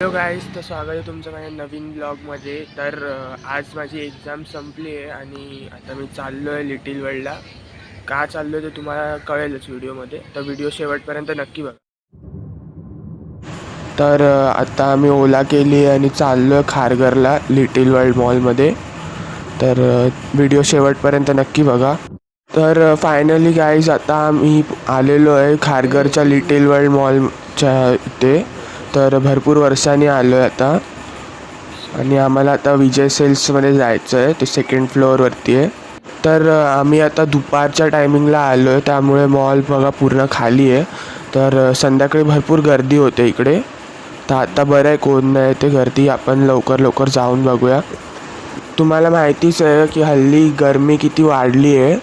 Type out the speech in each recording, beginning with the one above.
Hello guys तर स्वागत आहे तुमचं माझ्या नवीन ब्लॉगमध्ये तर आज माझी एक्झाम संपली आहे आणि आता मी चाललो आहे लिटिल वर्ल्डला का चाललो आहे ते तुम्हाला कळेलच व्हिडिओमध्ये तर व्हिडिओ शेवटपर्यंत नक्की बघा. तर आता आम्ही ओला केली आणि चाललो आहे खारघरला लिटिल वर्ल्ड मॉलमध्ये तर व्हिडिओ शेवटपर्यंत नक्की बघा. तर फायनली गाईज आता आम्ही आलेलो आहे खारघरच्या लिटिल वर्ल्ड मॉलच्या इथे. तर भरपूर वर्षांनी आलो आहे आता. आणि आम्हाला आता विजय सेल्समध्ये जायचं आहे ते सेकंड फ्लोअरवरती आहे. तर आम्ही आता दुपारच्या टायमिंगला आलो आहे त्यामुळे मॉल बघा पूर्ण खाली आहे. तर संध्याकाळी भरपूर गर्दी होते इकडे. तर आता बरं आहे कोण नाही ते गर्दी आपण लवकर लवकर जाऊन बघूया. तुम्हाला माहितीच आहे की हल्ली गरमी किती वाढली आहे.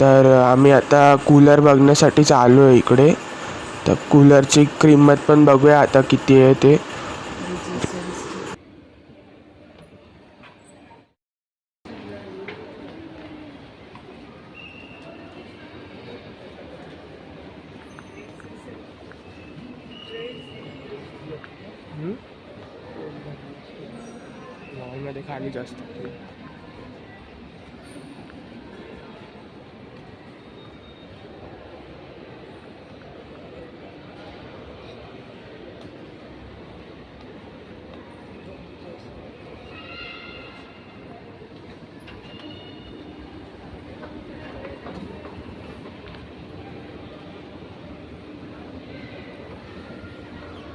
तर आम्ही आता कूलर बघण्यासाठी आलो आहे इकडे. तर कूलरची किंमत पण बघूया आता किती आहे ते. खाली जास्त.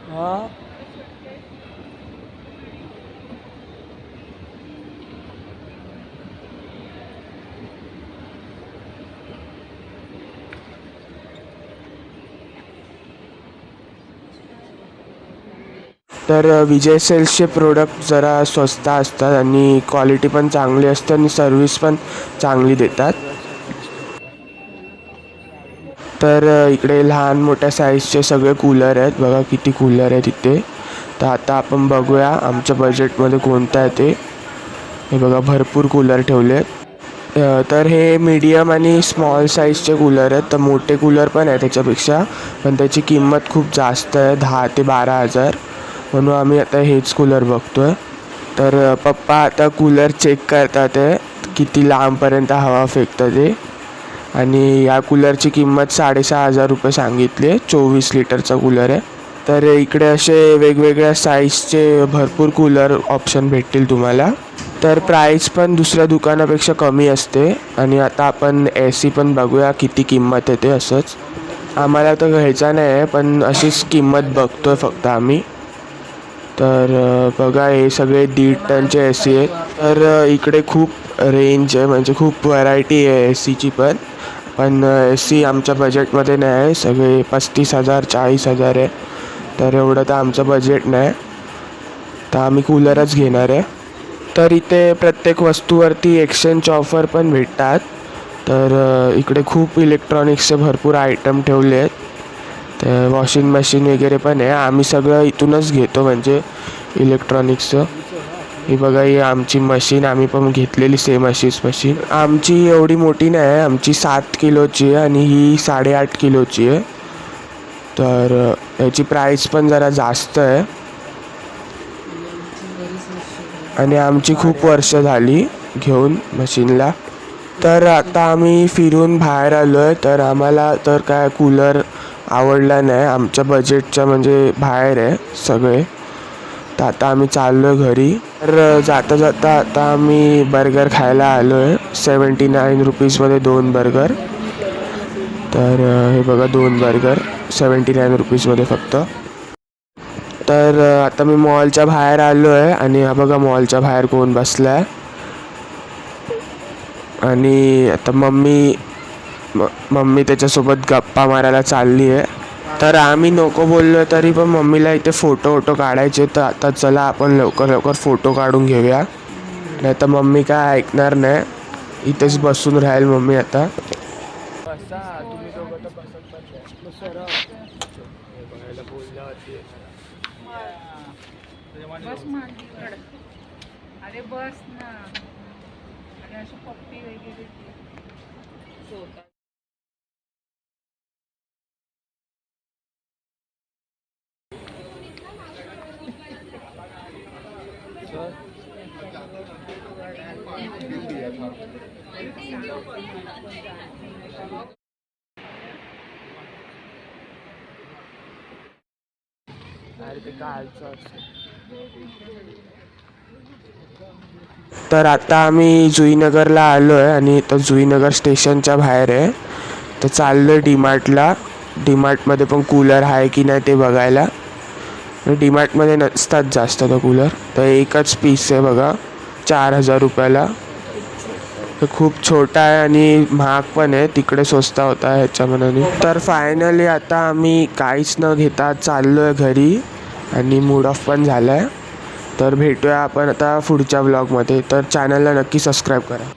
हा तर विजय सेल्सचे प्रोडक्ट जरा स्वस्त असतात आणि क्वालिटी पण चांगली असते आणि सर्विस पण चांगली देतात. तर इकडे लहान मोठ्या साईजचे सगळे कूलर आहेत. बघा किती कूलर आहेत इथे. तर आता आपण बघूया आमच्या बजेटमध्ये कोणतं आहे ते. हे बघा भरपूर कूलर ठेवले आहेत तर हे मीडियम आणि स्मॉल साईजचे कूलर आहेत. तर मोठे कूलर पण आहे त्याच्यापेक्षा. पण त्याची किंमत खूप जास्त आहे दहा ते बारा हजार. म्हणून आम्ही आता हेच कूलर बघतो आहे तर पप्पा आता कूलर चेक करतात आहे. किती लांबपर्यंत हवा फेकतं ते. आणि या कूलरची किंमत साडेसहा हजार रुपये सांगितली आहे. चोवीस लिटरचा कूलर आहे. तर इकडे असे वेगवेगळ्या साईजचे भरपूर कूलर ऑप्शन भेटतील तुम्हाला. तर प्राईस पण दुसऱ्या दुकानापेक्षा कमी असते. आणि आता आपण ए सी पण बघूया किती किंमत येते असंच. आम्हाला तर घ्यायचा नाही आहे पण अशीच किंमत बघतो आहे फक्त आम्ही. तर बघा हे सगळे दीड टनचे ए सी आहेत. तर इकडे खूप रेंज आहे म्हणजे खूप व्हरायटी आहे ए सीची पण. पण ए सी आमच्या बजेटमध्ये नाही आहे सगळे पस्तीस हजार चाळीस हजार आहे. तर एवढं तर आमचं बजेट नाही. तर आम्ही कूलरच घेणार आहे. तर इथे प्रत्येक वस्तूवरती एक्सचेंज ऑफर पण भेटतात. तर इकडे खूप इलेक्ट्रॉनिक्सचे भरपूर आयटम ठेवले आहेत. तर वॉशिंग मशीन वगैरे पण आहे. आम्ही सगळं इथूनच घेतो म्हणजे इलेक्ट्रॉनिक्सचं ही बघा ही आमची मशीन आम्ही पण घेतलेली सेम अशीच मशीन आमची एवढी मोठी नाही आहे आमची सात किलोची आहे आणि ही साडेआठ किलोची आहे. तर याची प्राईस पण जरा जास्त आहे. आणि आमची खूप वर्ष झाली घेऊन मशीनला तर आता आम्ही फिरून बाहेर आलो आहे तर आम्हाला तर काय कूलर आवडला नाही. आमच्या बजेटच्या म्हणजे बाहेर आहे सगळे. तर आता आम्ही चाललो आहे घरी. तर जाता जाता आता आम्ही बर्गर खायला आलो आहे सेवन्टी नाईन रुपीजमध्ये दोन बर्गर. तर हे बघा दोन बर्गर सेवन्टी नाईन रुपीजमध्ये फक्त. तर आता मी मॉलच्या बाहेर आलो आहे आणि हा बघा मॉलच्या बाहेर कोण बसला आहे आणि आता मम्मी म- मम्मी त्याच्यासोबत गप्पा मारायला चालली आहे तर आम्ही नको बोललो तरी पण मम्मीला इथे फोटो वोटो काढायचे तर आता चला आपण लवकर लवकर फोटो काढून घेऊया. नाही तर मम्मी काय ऐकणार नाही. इथेच बसून राहील मम्मी आता. बस अरे बस ना. तर आता आम्ही जुईनगरला आलो आहे आणि इथं जुईनगर स्टेशनच्या बाहेर आहे. तर चाललो आहे डीमार्टला. डीमार्टमध्ये पण कूलर आहे की नाही ते बघायला. डीमार्टमध्ये नसतात जास्त तर कूलर. तर एकच पीस आहे बघा. चार हजार रुपयाला. तर खूप छोटा आहे आणि महाग पण आहे. तिकडे स्वस्त होता ह्याच्या मनाने तर फायनली आता आम्ही काहीच न घेता चाललो आहे घरी आणि मूड ऑफ पण झाला आहे तर भेटूया आपण आता पुढच्या ब्लॉगमध्ये तर चॅनलला नक्की सबस्क्राईब करा.